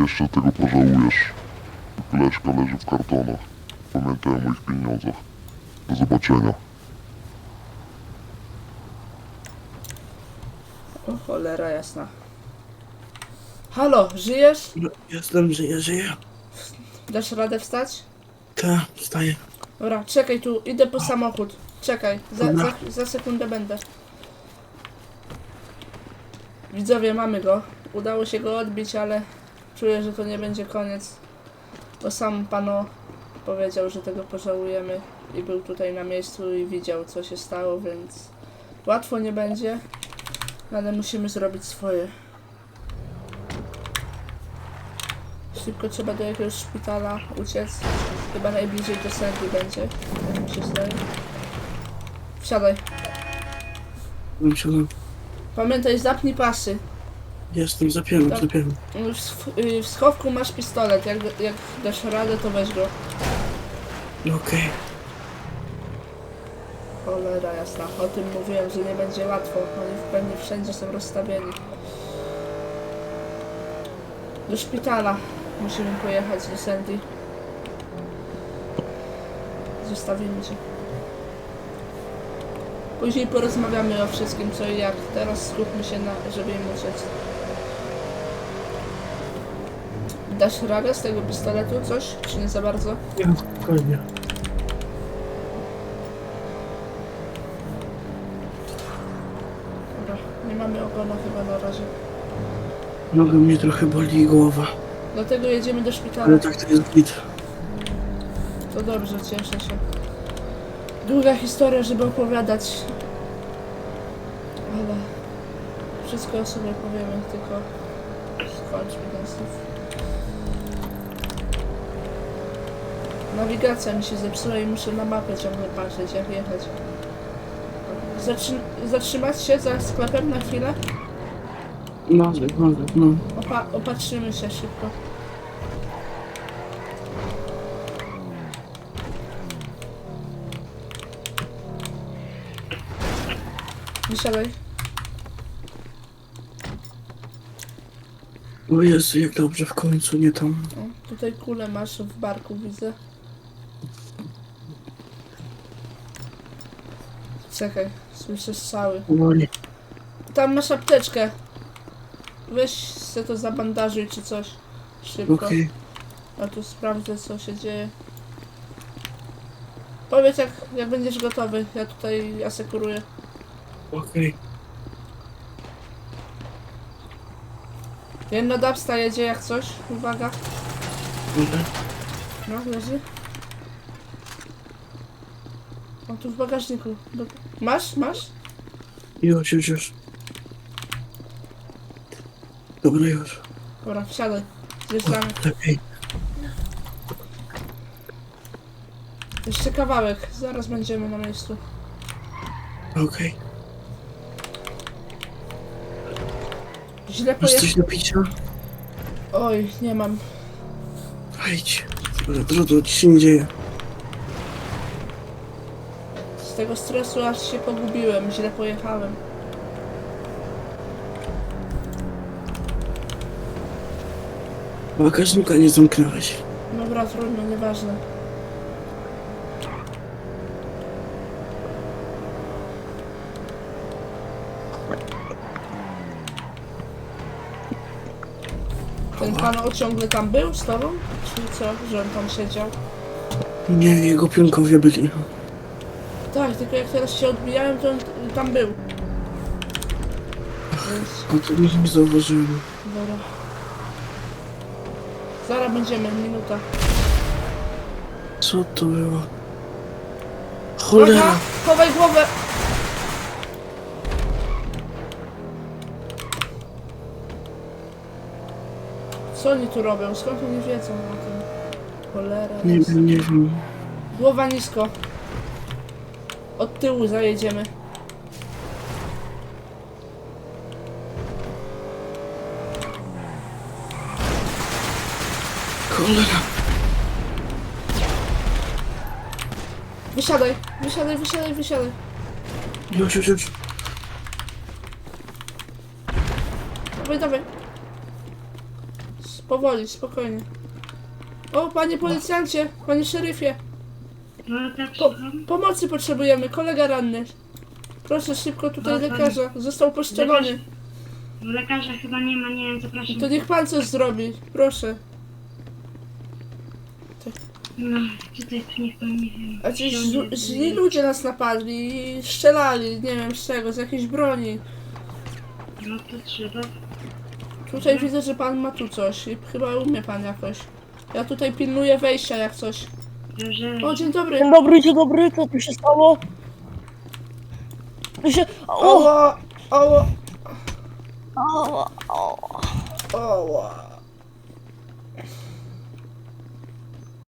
Jeszcze tego pożałujesz. Koleżka leży w kartonach. Pamiętaj o moich pieniądzach. Do zobaczenia. O cholera jasna. Halo, żyjesz? Jestem, żyję, żyję. Dasz radę wstać? Ta, wstaję. Dobra, czekaj tu, idę po samochód. Czekaj, za, za, za sekundę będę. Widzowie, mamy go. Udało się go odbić, ale czuję, że to nie będzie koniec. Bo sam pano powiedział, że tego pożałujemy i był tutaj na miejscu i widział, co się stało, więc łatwo nie będzie, ale musimy zrobić swoje. Szybko trzeba do jakiegoś szpitala uciec. Chyba najbliżej do Sandy będzie, jak mi się zdaje. Wsiadaj. Wysiadam. Pamiętaj, zapnij pasy. Jestem, zapieram, Tak. zapieram. W, y, w schowku masz pistolet. Jak, jak dasz radę, to weź go. No Okej. Cholera jasna. O tym mówiłem, że nie będzie łatwo. Oni pewnie wszędzie są rozstawieni. Do szpitala musimy pojechać do Sandy. Zostawimy cię. Później porozmawiamy o wszystkim co i jak. Teraz skupmy się na, żeby im uciec. Dasz radę z tego pistoletu coś? Czy nie za bardzo? Ja, spokojnie. Dobra, nie mamy ogona chyba na razie. Noga mnie trochę boli i głowa. Dlatego jedziemy do szpitala. Ale tak to jest git. To dobrze, cieszę się. Długa historia, żeby opowiadać. Ale wszystko o sobie powiemy, tylko skończmy ten snów. Nawigacja mi się zepsuła i muszę na mapę ciągle patrzeć, jak jechać. Zatrzy zatrzymać się za sklepem na chwilę? Mogę, mogę, no. Opa opatrzymy się szybko. Wysiadaj. O Jezu, jak dobrze w końcu, nie tam. O, tutaj kulę masz w barku, widzę. Czekaj, słyszę strzały. Boli. Tam masz apteczkę. Weź se to zabandażuj czy coś. Szybko. Okej. A tu sprawdzę co się dzieje. Powiedz jak, jak będziesz gotowy. Ja tutaj asekuruję. Okej. Jedna dubsta jedzie jak coś. Uwaga. Dobra. No, leży. O, tu w bagażniku. Do... Masz? Masz? Już, już, już. Dobra, już. Dobra, wsiadaj. Zjeżdżamy. Lepiej. Jeszcze kawałek. Zaraz będziemy na miejscu. Okej. Źle Masz coś do picia? Oj, nie mam. Wejdź. Dobra, trudno, ci się nie dzieje. Tego stresu aż się pogubiłem. Źle pojechałem. Bagażnika nie zamknąłeś. Dobra, trudno, nieważne. Ten pan ciągle tam był z tobą? Czy co, że on tam siedział? Nie, jego pionkowie byli. Tak, tylko jak teraz się odbijałem, to on tam był. Więc, A to nie, nie zauważyłem. dobra. Zaraz będziemy, minuta. Co to było? Cholera! Uwaga, chowaj głowę! Co oni tu robią? Skąd oni wiedzą o tym? Cholera. Nie wiem, nie wiem. Głowa nisko. Od tyłu zajedziemy. Cholera! Wysiadaj, wysiadaj, wysiadaj, wysiadaj. Już, już, już. Dawaj, dawaj. Powoli, spokojnie. O, panie policjancie, panie szeryfie. No tak, Po, słucham. pomocy potrzebujemy, kolega ranny. Proszę szybko tutaj Dobra. lekarza. Został poszczelony. Lekarza chyba nie ma, nie wiem, zapraszam. To niech pan coś zrobi, proszę. No, tutaj niech pan nie wiem. A ci wsiądzie. źli, źli ludzie nas napadli i strzelali, nie wiem z czego, z jakiejś broni. No to trzeba. Tutaj widzę, że pan ma tu coś i chyba umie pan jakoś. Ja tutaj pilnuję wejścia jak coś. Dobrze. O, dzień dobry. Dzień dobry, dzień dobry, co tu się stało? Tu się... O! Oła, oła, o, o. oła.